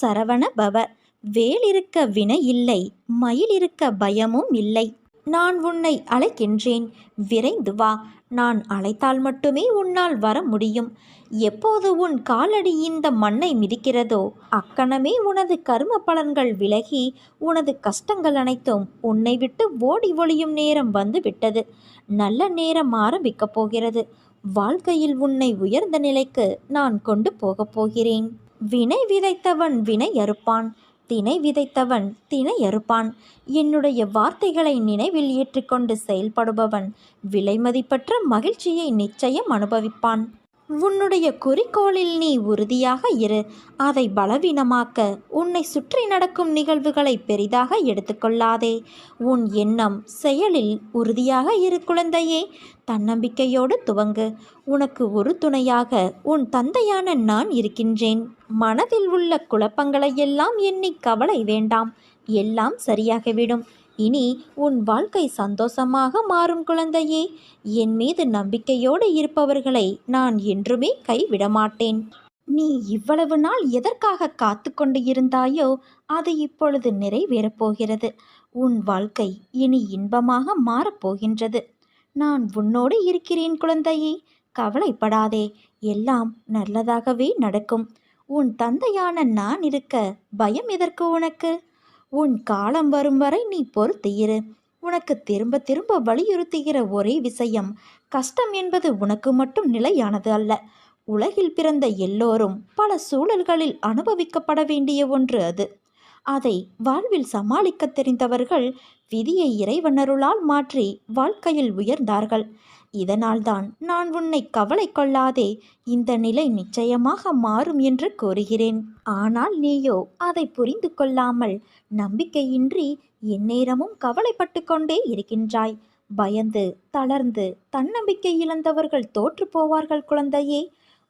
சரவண பவ. வேல் இருக்க வினை இல்லை மயில் இருக்க பயமும் இல்லை. நான் உன்னை அழைக்கின்றேன் விரைந்து வா. நான் அழைத்தால் மட்டுமே உன்னால் வர முடியும். எப்போது உன் காலடி இந்த மண்ணை மிதிக்கிறதோ அக்கணமே உனது கர்ம பலன்கள் விலகி உனது கஷ்டங்கள் அனைத்தும் உன்னை விட்டு ஓடி ஒளியும் நேரம் வந்து விட்டது. நல்ல நேரம் ஆரம்பிக்கப் போகிறது. வாழ்க்கையில் உன்னை உயர்ந்த நிலைக்கு நான் கொண்டு போகப் போகிறேன். வினை விதைத்தவன் வினை அறுப்பான் தினை விதைத்தவன் தினை அறுப்பான். என்னுடைய வார்த்தைகளை நினைவில் ஏற்றுக்கொண்டு செயல்படுபவன் விலைமதிப்பற்ற மகிழ்ச்சியை நிச்சயம் அனுபவிப்பான். உன்னுடைய குறிக்கோளில் நீ உறுதியாக இரு. அதை பலவீனமாக்க உன்னை சுற்றி நடக்கும் நிகழ்வுகளை பெரிதாக எடுத்துக்கொள்ளாதே. உன் எண்ணம் செயலில் உறுதியாக இரு குழந்தையே. தன்னம்பிக்கையோடு துவங்கு. உனக்கு ஒரு துணையாக உன் தந்தையான நான் இருக்கின்றேன். மனதில் உள்ள குழப்பங்களையெல்லாம் எண்ணி கவலை வேண்டாம். எல்லாம் சரியாகிவிடும். இனி உன் வாழ்க்கை சந்தோஷமாக மாறும் குழந்தையே. என் மீது நம்பிக்கையோடு இருப்பவர்களை நான் என்றுமே கைவிட மாட்டேன் நீ இவ்வளவு நாள் எதற்காக காத்து கொண்டு இருந்தாயோ அது இப்பொழுது நிறைவேறப் போகிறது. உன் வாழ்க்கை இனி இன்பமாக மாறப்போகின்றது நான் உன்னோடு இருக்கிறேன் குழந்தையே. கவலைப்படாதே. எல்லாம் நல்லதாகவே நடக்கும். உன் தந்தையான நான் இருக்க பயம் எதற்கு உனக்கு? உன் காலம் வரும் வரை நீ பொறுத்து இரு. உனக்கு திரும்ப திரும்ப வலியுறுத்துகிற ஒரே விஷயம் கஷ்டம் என்பது உனக்கு மட்டும் நிலையானது அல்ல. உலகில் பிறந்த எல்லோரும் பல சூழல்களில் அனுபவிக்கப்பட வேண்டிய ஒன்று அது. அதை வாழ்வில் சமாளிக்க தெரிந்தவர்கள் விதியை இறைவனருளால் மாற்றி வாழ்க்கையில் உயர்ந்தார்கள். இதனால்தான் நான் உன்னை கவலை கொள்ளாதே. இந்த நிலை நிச்சயமாக மாறும் என்று கூறுகிறேன். ஆனால் நீயோ அதை புரிந்து கொள்ளாமல் நம்பிக்கையின்றி எந்நேரமும் கவலைப்பட்டு கொண்டே இருக்கின்றாய். பயந்து தளர்ந்து தன்னம்பிக்கை இழந்தவர்கள் தோற்று போவார்கள் குழந்தையே.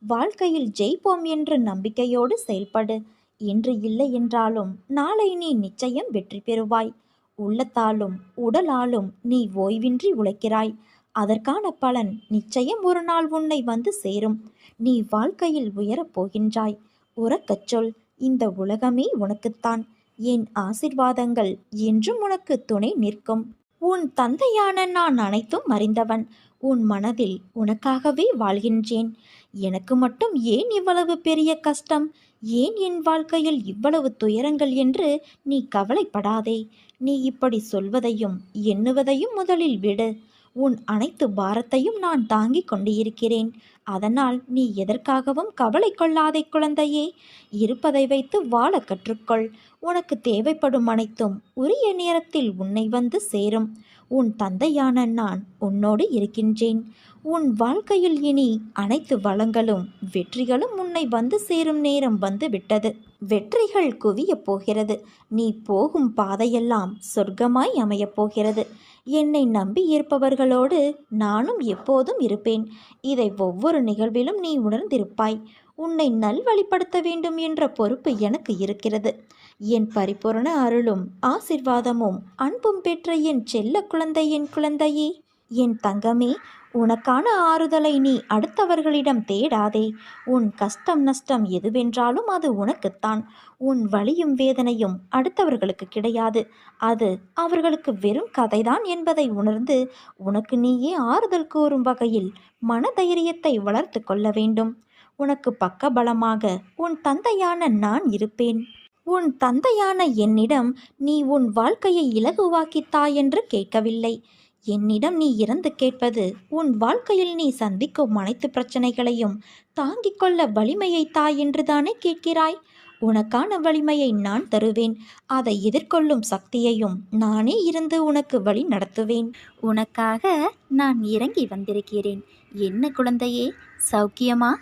வாழ்க்கையில் ஜெயிப்போம் என்ற நம்பிக்கையோடு செயல்படு. இன்று இல்லை என்றாலும் நாளை நீ நிச்சயம் வெற்றி பெறுவாய். உள்ளத்தாலும் உடலாலும் நீ ஓய்வின்றி உழைக்கிறாய். அதற்கான பலன் நிச்சயம் ஒரு நாள் உன்னை வந்து சேரும். நீ வாழ்க்கையில் உயரப் போகின்றாய். உறக்கச் சொல் இந்த உலகமே உனக்குத்தான். என் ஆசிர்வாதங்கள் என்றும் உனக்கு துணை நிற்கும். உன் தந்தையான நான் அனைத்தும் அறிந்தவன். உன் மனதில் உனக்காகவே வாழ்கின்றேன். எனக்கு மட்டும் ஏன் இவ்வளவு பெரிய கஷ்டம்? ஏன் என் வாழ்க்கையில் இவ்வளவு துயரங்கள் என்று நீ கவலைப்படாதே. நீ இப்படி சொல்வதையும் எண்ணுவதையும் முதலில் விடு. உன் அனைத்து பாரத்தையும் நான் தாங்கிக் கொண்டு இருக்கிறேன் அதனால் நீ எதற்காகவும் கவலை கொள்ளாதே குழந்தையே. இருப்பதை வைத்து வாழ கற்றுக்கொள். உனக்கு தேவைப்படும் அனைத்தும் உரிய நேரத்தில் உன்னை வந்து சேரும். உன் தந்தையான நான் உன்னோடு இருக்கின்றேன். உன் வாழ்க்கையில் இனி அனைத்து வளங்களும் வெற்றிகளும் உன்னை வந்து சேரும் நேரம் வந்து விட்டது. வெற்றிகள் குவியப் போகிறது. நீ போகும் பாதையெல்லாம் சொர்க்கமாய் அமையப் போகிறது. என்னை நம்பி இருப்பவர்களோடு நானும் எப்போதும் இருப்பேன். இதை ஒவ்வொரு நிகழ்விலும் நீ உணர்ந்திருப்பாய். உன்னை நல்வழிப்படுத்த வேண்டும் என்ற பொறுப்பு எனக்கு இருக்கிறது. என் பரிபூரண அருளும் ஆசிர்வாதமும் அன்பும் பெற்ற என் செல்ல குழந்தை என் குழந்தையே. என் தங்கமே உனக்கான ஆறுதலை நீ அடுத்தவர்களிடம் தேடாதே. உன் கஷ்டம் நஷ்டம் எதுவென்றாலும் அது உனக்குத்தான். உன் வலியும் வேதனையும் அடுத்தவர்களுக்கு கிடையாது. அது அவர்களுக்கு வெறும் கதைதான் என்பதை உணர்ந்து உனக்கு நீயே ஆறுதல் கூறும் வகையில் மனதைரியத்தை வளர்த்து கொள்ள வேண்டும். உனக்கு பக்கபலமாக உன் தந்தையான நான் இருப்பேன். உன் தந்தையான என்னிடம் நீ உன் வாழ்க்கையை இலகுவாக்கித்தா என்று கேட்கவில்லை. என்னிடம் நீ இறந்து கேட்பது உன் வாழ்க்கையில் நீ சந்திக்கும் அனைத்து பிரச்சனைகளையும் தாங்கிக் கொள்ள வலிமையை தாய் என்றுதானே கேட்கிறாய்? உனக்கான வலிமையை நான் தருவேன். அதை எதிர்கொள்ளும் சக்தியையும் நானே இருந்து உனக்கு வழி நடத்துவேன். உனக்காக நான் இறங்கி வந்திருக்கிறேன். என்ன குழந்தையே சௌக்கியமா?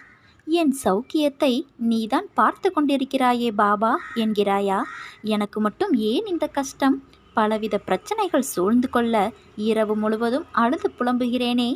என் சௌக்கியத்தை நீதான் பார்த்து கொண்டிருக்கிறாயே பாபா என்கிறாயா? எனக்கு மட்டும் ஏன் இந்த கஷ்டம்? பலவித பிரச்சனைகள் சூழ்ந்து கொள்ள இரவு முழுவதும் அழுது புலம்புகிறேனே.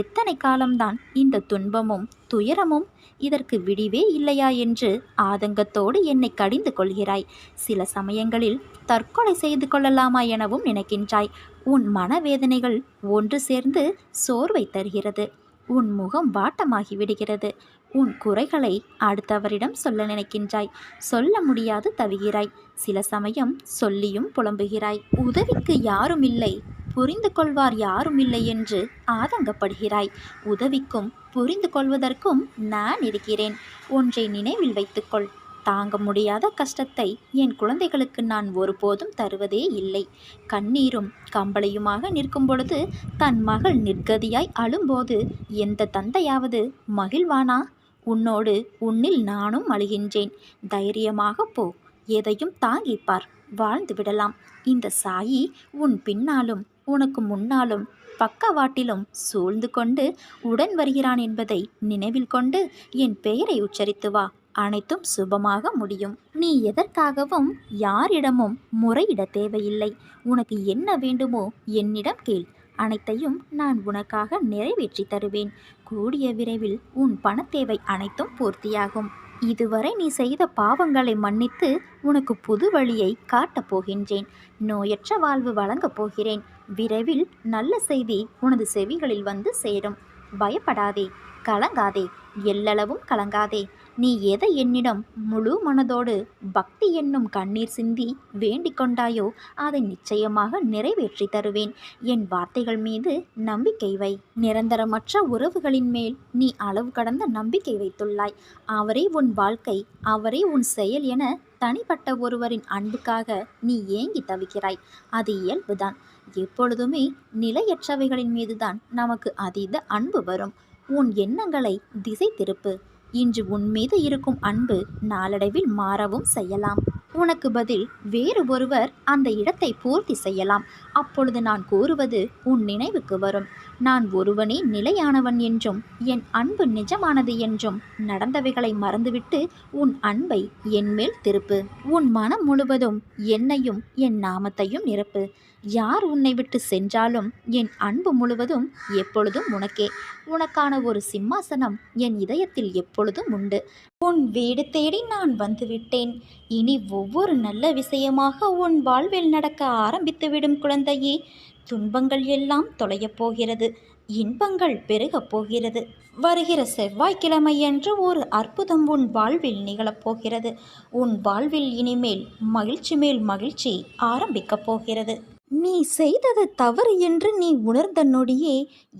எத்தனை காலம்தான் இந்த துன்பமும் துயரமும் இதற்கு விடிவே இல்லையா என்று ஆதங்கத்தோடு என்னை கடிந்து கொள்கிறாய். சில சமயங்களில் தற்கொலை செய்து கொள்ளலாமா எனவும் நினைக்கின்றாய். உன் மனவேதனைகள் ஒன்று சேர்ந்து சோர்வை தருகிறது. உன் முகம் வாட்டமாகி விடுகிறது. உன் குறைகளை அடுத்தவரிடம் சொல்ல நினைக்கின்றாய். சொல்ல முடியாது தவிகிறாய். சில சமயம் சொல்லியும் புலம்புகிறாய். உதவிக்கு யாரும் இல்லை புரிந்து கொள்வார் யாரும் இல்லை என்று ஆதங்கப்படுகிறாய். உதவிக்கும் புரிந்து கொள்வதற்கும் நான் இருக்கிறேன். ஒன்றை நினைவில் வைத்துக்கொள். தாங்க முடியாத கஷ்டத்தை என் குழந்தைகளுக்கு நான் ஒருபோதும் தருவதே இல்லை. கண்ணீரும் கம்பளையுமாக நிற்கும் பொழுது தன் மகள் நிர்கதியாய் அழும்போது எந்த தந்தையாவது மகிழ்வானா? உன்னோடு உன்னில் நானும் அழுகின்றேன் தைரியமாக போ எதையும் தாங்கிப்பார் வாழ்ந்து விடலாம். இந்த சாயி உன் பின்னாலும் உனக்கு முன்னாலும் பக்கவாட்டிலும் சூழ்ந்து கொண்டு உடன் வருகிறான் என்பதை நினைவில் கொண்டு என் பெயரை உச்சரித்து வா. அனைத்தும் சுபமாக முடியும். நீ எதற்காகவும் யாரிடமும் முறையிட தேவையில்லை. உனக்கு என்ன வேண்டுமோ என்னிடம் கேள். அனைத்தையும் நான் உனக்காக நிறைவேற்றி தருவேன். கூடிய விரைவில் உன் பணத்தேவை அனைத்தும் பூர்த்தியாகும். இதுவரை நீ செய்த பாவங்களை மன்னித்து உனக்கு புது வழியை காட்டப் போகின்றேன். நோயற்ற வாழ்வு வழங்கப் போகிறேன். விரைவில் நல்ல செய்தி உனது செவிகளில் வந்து சேரும். பயப்படாதே கலங்காதே எல்லளவும் கலங்காதே. நீ எதை என்னிடம் முழு மனதோடு பக்தி என்னும் கண்ணீர் சிந்தி வேண்டிக் கொண்டாயோ அதை நிச்சயமாக நிறைவேற்றி தருவேன். என் வார்த்தைகள் மீது நம்பிக்கை வை. நிரந்தரமற்ற உறவுகளின் மேல் நீ அளவு கடந்த நம்பிக்கை வைத்துள்ளாய். அவரே உன் வாழ்க்கை அவரே உன் செயல் என தனிப்பட்ட ஒருவரின் அன்புக்காக நீ ஏங்கி தவிக்கிறாய். அது இயல்புதான். எப்பொழுதுமே நிலையற்றவைகளின் மீதுதான் நமக்கு அதீத அன்பு வரும். உன் எண்ணங்களை திசை திருப்பு. இன்று உன் மீது இருக்கும் அன்பு நாளடைவில் மாறவும் செய்யலாம். உனக்கு பதில் வேறு ஒருவர் அந்த இடத்தை பூர்த்தி செய்யலாம். அப்பொழுது நான் கூறுவது உன் நினைவுக்கு வரும். நான் ஒருவனே நிலையானவன் என்றும் என் அன்பு நிஜமானது என்றும் நடந்தவைகளை மறந்துவிட்டு உன் அன்பை என்மேல் திருப்பு. உன் மனம் முழுவதும் என்னையும் என் நாமத்தையும் நிரப்பு. யார் உன்னை விட்டு சென்றாலும் என் அன்பு முழுவதும் எப்பொழுதும் உனக்கே. உனக்கான ஒரு சிம்மாசனம் என் இதயத்தில் எப்பொழுதும் உண்டு. உன் வீடு தேடி நான் வந்துவிட்டேன். இனி ஒவ்வொரு நல்ல விஷயமாக உன் வாழ்வில் நடக்க ஆரம்பித்துவிடும் குழந்தையே. துன்பங்கள் எல்லாம் தொலையப் போகிறது. இன்பங்கள் பெருகப் போகிறது. வருகிற செவ்வாய்க்கிழமையன்று ஒரு அற்புதம் உன் வாழ்வில் நிகழப்போகிறது உன் வாழ்வில் இனிமேல் மகிழ்ச்சி மேல் மகிழ்ச்சி ஆரம்பிக்கப் போகிறது. நீ செய்தது தவறு என்று நீ உணர்ந்த நொடியே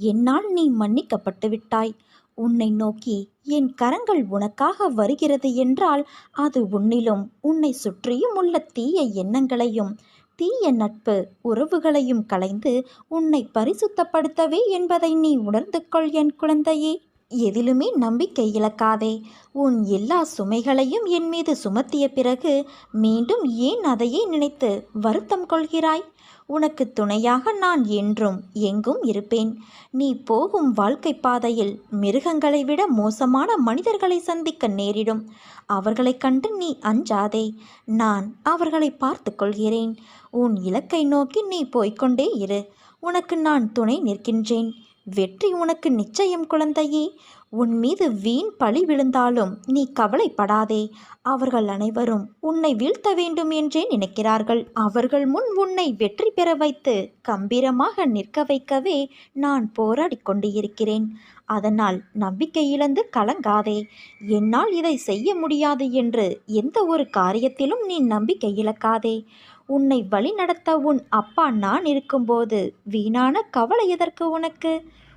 என்னால் நீ மன்னிக்கப்பட்டு விட்டாய் உன்னை நோக்கி என் கரங்கள் உனக்காக வருகிறது என்றால் அது உன்னிலும் உன்னை சுற்றியும் உள்ள தீய எண்ணங்களையும் தீய நட்பு உறவுகளையும் களைந்து உன்னை பரிசுத்தப்படுத்தவே என்பதை நீ உணர்ந்து கொள் என் குழந்தையே. எதிலுமே நம்பிக்கை இழக்காதே. உன் எல்லா சுமைகளையும் என் மீது சுமத்திய பிறகு மீண்டும் ஏன் அதையே நினைத்து வருத்தம் கொள்கிறாய்? உனக்கு துணையாக நான் என்றும் எங்கும் இருப்பேன். நீ போகும் வாழ்க்கை பாதையில் மிருகங்களை விட மோசமான மனிதர்களை சந்திக்க நேரிடும். அவர்களைக் கண்டு நீ அஞ்சாதே. நான் அவர்களை பார்த்து கொள்கிறேன். உன் இலக்கை நோக்கி நீ போய்க்கொண்டே இரு. உனக்கு நான் துணை நிற்கின்றேன். வெற்றி உனக்கு நிச்சயம் குழந்தையே. உன் மீது வீண் பழி விழுந்தாலும் நீ கவலைப்படாதே. அவர்கள் அனைவரும் உன்னை வீழ்த்த வேண்டும் என்றே நினைக்கிறார்கள். அவர்கள் முன் உன்னை வெற்றி பெற வைத்து கம்பீரமாக நிற்க வைக்கவே நான் போராடி கொண்டு இருக்கிறேன் அதனால் நம்பிக்கை இழந்து கலங்காதே. என்னால் இதை செய்ய முடியாது என்று எந்த ஒரு காரியத்திலும் நீ நம்பிக்கை இழக்காதே. உன்னை வழி நடத்த உன் அப்பா நான் இருக்கும்போது வீணான கவலை எதற்கு உனக்கு?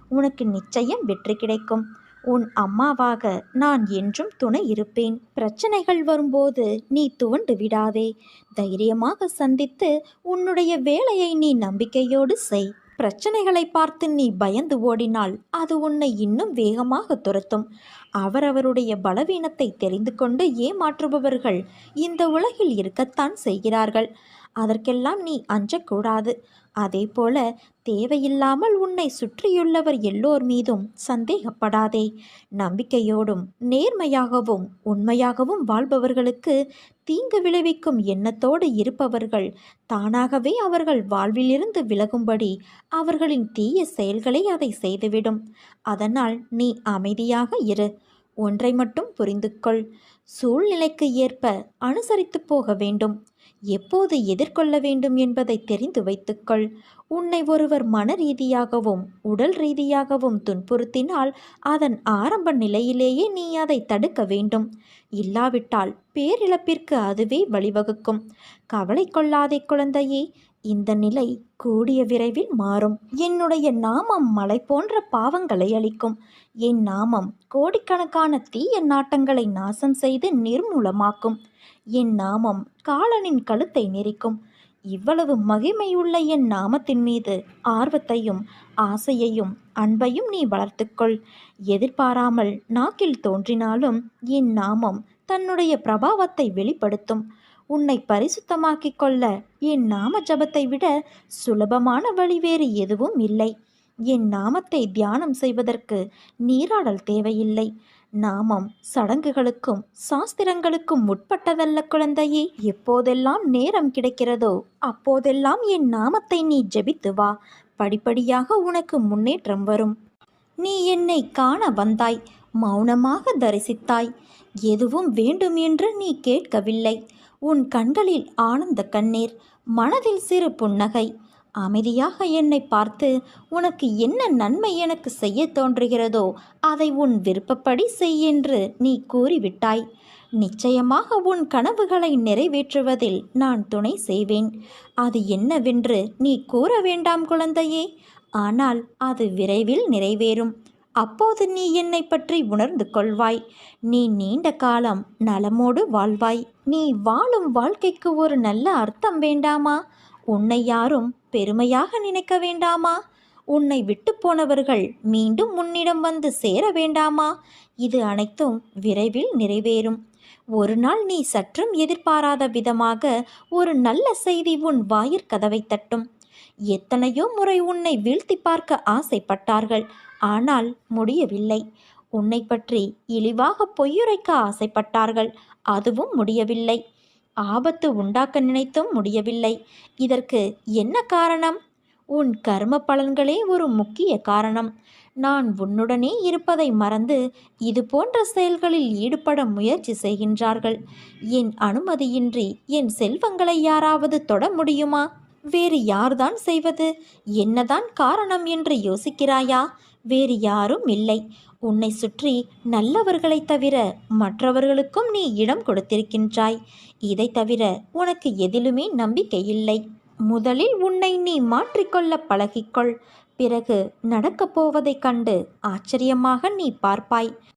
உனக்கு நிச்சயம் வெற்றி கிடைக்கும். உன் அம்மாவாக நான் என்றும் துணை இருப்பேன். பிரச்சனைகள் வரும்போது நீ துவண்டு விடாதே. தைரியமாக சந்தித்து உன்னுடைய வேலையை நீ நம்பிக்கையோடு செய். பிரச்சனைகளை பார்த்து நீ பயந்து ஓடினால் அது உன்னை இன்னும் வேகமாக துரத்தும். அவரவருடைய பலவீனத்தை தெரிந்து கொண்டு ஏமாற்றுபவர்கள் இந்த உலகில் இருக்கத்தான் செய்கிறார்கள். அதற்கெல்லாம் நீ அஞ்சக்கூடாது. அதே போல தேவையில்லாமல் உன்னை சுற்றியுள்ளவர் எல்லோர் மீதும் சந்தேகப்படாதே. நம்பிக்கையோடும் நேர்மையாகவும் உண்மையாகவும் வாழ்பவர்களுக்கு தீங்கு விளைவிக்கும் எண்ணத்தோடு இருப்பவர்கள் தானாகவே அவர்கள் வாழ்விலிருந்து விலகும்படி அவர்களின் தீய செயல்களை அதை செய்துவிடும். அதனால் நீ அமைதியாக இரு. ஒன்றை மட்டும் புரிந்து கொள் சூழ்நிலைக்கு ஏற்ப அனுசரித்து போக வேண்டும். எப்போது எதிர்கொள்ள வேண்டும் என்பதை தெரிந்து வைத்துக்கொள். உன்னை ஒருவர் மன ரீதியாகவும் உடல் ரீதியாகவும் துன்புறுத்தினால் அதன் ஆரம்ப நிலையிலேயே நீ அதை தடுக்க வேண்டும். இல்லாவிட்டால் பேரிழப்பிற்கு அதுவே வழிவகுக்கும். கவலை கொள்ளாதே குழந்தையே இந்த நிலை கூடிய விரைவில் மாறும். என்னுடைய நாமம் மலை போன்ற பாவங்களை அளிக்கும் என் நாமம் கோடிக்கணக்கான தீய நாட்டங்களை நாசம் செய்து நிர்மூலமாக்கும். என் நாமம் காலனின் கழுத்தை நெரிக்கும். இவ்வளவு மகிமையுள்ள என் நாமத்தின் மீது ஆர்வத்தையும் ஆசையையும் அன்பையும் நீ வளர்த்துக்கொள். எதிர்பாராமல் நாக்கில் தோன்றினாலும் என் நாமம் தன்னுடைய பிரபாவத்தை வெளிப்படுத்தும். உன்னை பரிசுத்தமாக்கிக் கொள்ள என் நாம ஜபத்தை விட சுலபமான வழி வேறு எதுவும் இல்லை. என் நாமத்தை தியானம் செய்வதற்கு நீராடல் தேவையில்லை. நாமம் சடங்குகளுக்கும் சாஸ்திரங்களுக்கும் உட்பட்டதல்ல குழந்தையே எப்போதெல்லாம் நேரம் கிடைக்கிறதோ அப்போதெல்லாம் என் நாமத்தை நீ ஜெபித்து வா. படிப்படியாக உனக்கு முன்னேற்றம் வரும். நீ என்னை காண வந்தாய் மௌனமாக தரிசித்தாய். எதுவும் வேண்டும் என்று நீ கேட்கவில்லை. உன் கண்களில் ஆனந்த கண்ணீர் மனதில் சிறு புன்னகை அமைதியாக என்னை பார்த்து உனக்கு என்ன நன்மை எனக்கு செய்ய தோன்றுகிறதோ அதை உன் விருப்பப்படி செய் என்று நீ கூறிவிட்டாய். நிச்சயமாக உன் கனவுகளை நிறைவேற்றுவதில் நான் துணை செய்வேன். அது என்னவென்று நீ கூற வேண்டாம் குழந்தையே. ஆனால் அது விரைவில் நிறைவேறும். அப்போது நீ என்னை பற்றி உணர்ந்து கொள்வாய். நீ நீண்ட காலம் நலமோடு வாழ்வாய். நீ வாழும் வாழ்க்கைக்கு ஒரு நல்ல அர்த்தம் வேண்டாமா? உன்னை யாரும் பெருமையாக நினைக்க வேண்டாமா? உன்னை விட்டு போனவர்கள் மீண்டும் உன்னிடம் வந்து சேர வேண்டாமா? இது அனைத்தும் விரைவில் நிறைவேறும். ஒரு நாள் நீ சற்றும் எதிர்பாராத விதமாக ஒரு நல்ல செய்தி உன் வாயிற்கதவை தட்டும். எத்தனையோ முறை உன்னை வீழ்த்தி பார்க்க ஆசைப்பட்டார்கள். ஆனால் முடியவில்லை. உன்னை பற்றி இழிவாக பொய்யுரைக்க ஆசைப்பட்டார்கள். அதுவும் முடியவில்லை. ஆபத்து உண்டாக்க நினைத்தும் முடியவில்லை. இதற்கு என்ன காரணம்? உன் கர்ம பலன்களே ஒரு முக்கிய காரணம். நான் உன்னுடனே இருப்பதை மறந்து இது போன்ற செயல்களில் ஈடுபட முயற்சி செய்கின்றார்கள். என் அனுமதியின்றி என் செல்வங்களை யாராவது தொட முடியுமா? வேறு யார்தான் செய்வது? என்னதான் காரணம் என்று யோசிக்கிறாயா? வேறு யாரும் இல்லை. உன்னை சுற்றி நல்லவர்களைத் தவிர மற்றவர்களுக்கும் நீ இடம் கொடுத்திருக்கின்றாய். இதை தவிர உனக்கு எதிலுமே நம்பிக்கை இல்லை. முதலில் உன்னை நீ மாற்றிக்கொள்ள பழகிக்கொள். பிறகு நடக்கப் போவதைக் கண்டு ஆச்சரியமாக நீ பார்ப்பாய்.